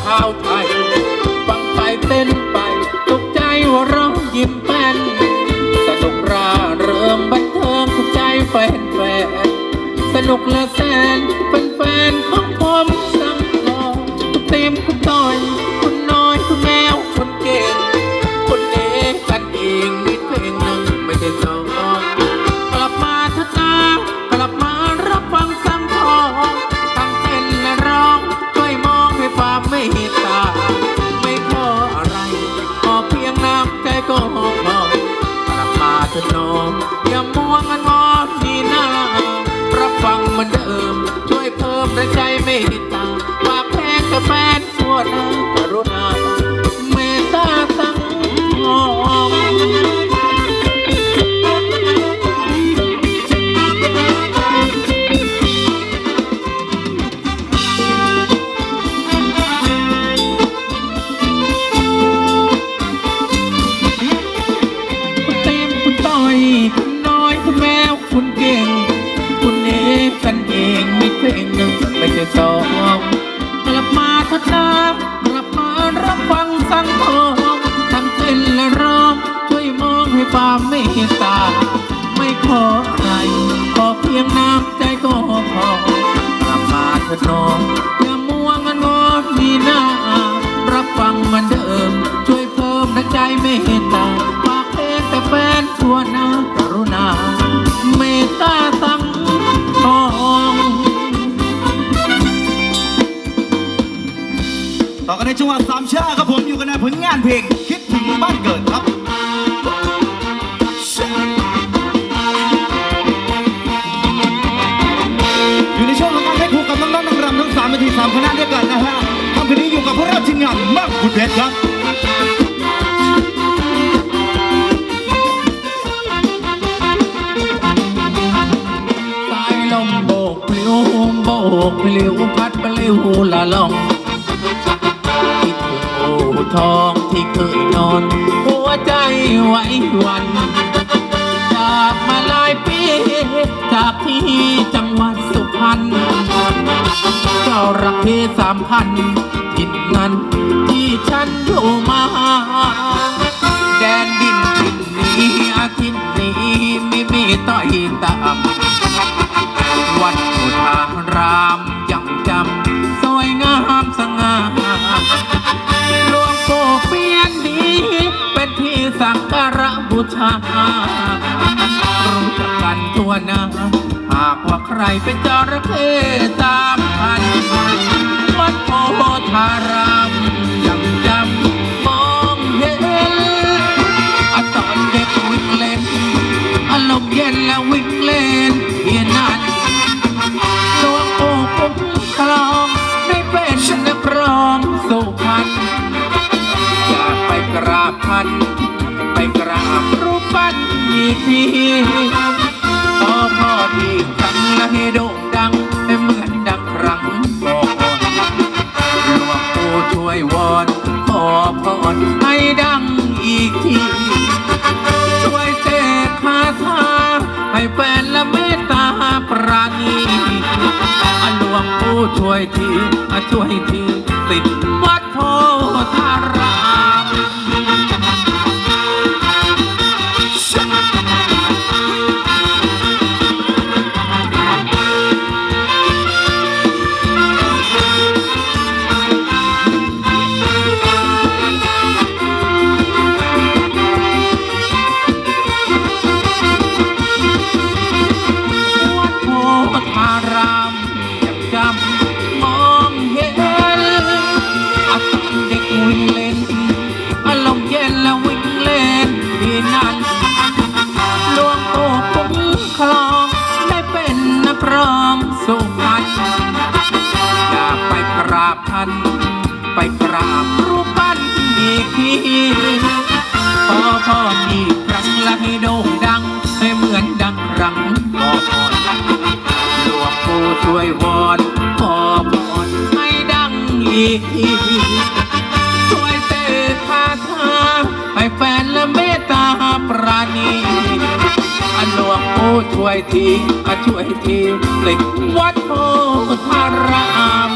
ชาวไทยฟังไปเต้นไปตกใจว่าร้องยิ้มแป้นสนุกร่าเริงบันเทิงถูกใจแฟนแฟนสนุกและแสนเป็น สนออย่ามัวงันงอนนี่นารับฟังเหมือนเดิม ช่วยเพิ่มแรงใจไม่เห็นตาฝากแพงกับแฟนทั่วหน้า งไม่ใช่สองกลับมาทัดนากลับมารับฟังสังทองทั้งเต้นและร้องช่วยมองให้ความไม่ตา ไม่ขออะไรขอเพียงน้ำใจก็พอกลับมาเถอะน้อง ผลงานเพลงคิดถึงบ้านเกิดครับอยู่ในช่วงของการให้ครูกับน้องๆนักรำทั้งสามนาทีสามคณะด้วยกันนะฮะทำคืนนี้อยู่กับพวกเราทีมงานมากบุญเพชรครับสายลมโบกปลิวโบกปลิวพัดปลิวละลอง ทองที่เคยนอน หัวใจไหว้หวัน จากมาหลายปี จากที่จังหวัดสุพรรณเจ้ารักเทสามพันทินนั้นที่ฉันอยู่มา แดนดินทินนี้อาทิตย์นี้ไม่มีต้อยต่ำวัดสุทาราม สักการะบูชา รู้จักกันทั่วหน้า หากว่าใครเป็นจระเข้ตามพัน วัดโพธารามยังจำมองเห็นอตอนเด็กวิ่งเล่น อารมณ์เย็นแล้ววิ่งเล่นเพียนันหลวงปู่คุ้มครองได้เป็นนักร้องสุพรรณอยากไปกราบท่าน ทีขอพ่อดีครั้งและให้โด่งดังเหมือนดังครั้งก่อนหลวงปู่ช่วยวอนขอพรให้ดังอีกที ช่วยเสกคาถาให้แฟนและเมตตาปราณีหลวงปู่ช่วยทีช่วยทีติดวัด สุพรรณอยากไปกราบท่าน ไปกราบรูปปั้นอีกทีขอพ่อีกครั้งละให้ด่ง วยทีมาช่วยทีกลิบวัดโพธาราม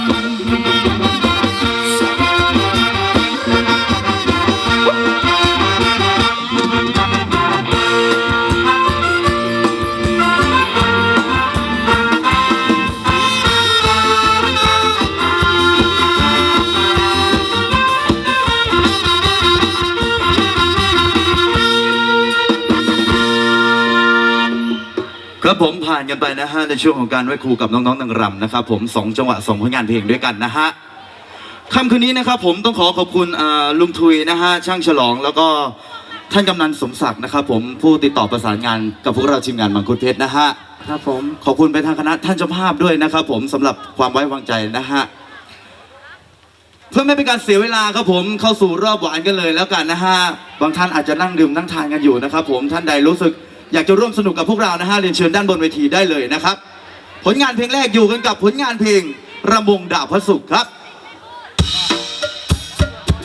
ครับผมผ่านกันไปนะฮะในช่วงของการไหว้ครูกับน้องๆนางรำนะครับผมสองจังหวะสองผลงานเพลงด้วยกันนะฮะค่ำคืนนี้นะครับผมต้องขอขอบคุณอ่าลุงทุยนะฮะช่างฉลองแล้วก็ท่านกำนันสมศักดิ์นะครับผมผู้ติดต่อประสานงานกับพวกเราทีมงานมังคุดเพชรนะฮะครับผมขอบคุณไปทางคณะท่านเจ้าภาพด้วยนะครับผมสำหรับความไว้วางใจนะฮะเพื่อไม่เป็นการเสียเวลาครับผมเข้าสู่รอบหวานกันเลยแล้วกันนะฮะบางท่านอาจจะนั่งดื่มนั่งทานกันอยู่นะครับผมท่านใดรู้สึก อยากจะร่วมสนุกกับพวกเรานะฮะเรียนเชิญด้านบนเวทีได้เลยนะครับ ผลงานเพลงแรกอยู่กันกับผลงานเพลงระมงดาบพระศุกร์ครับ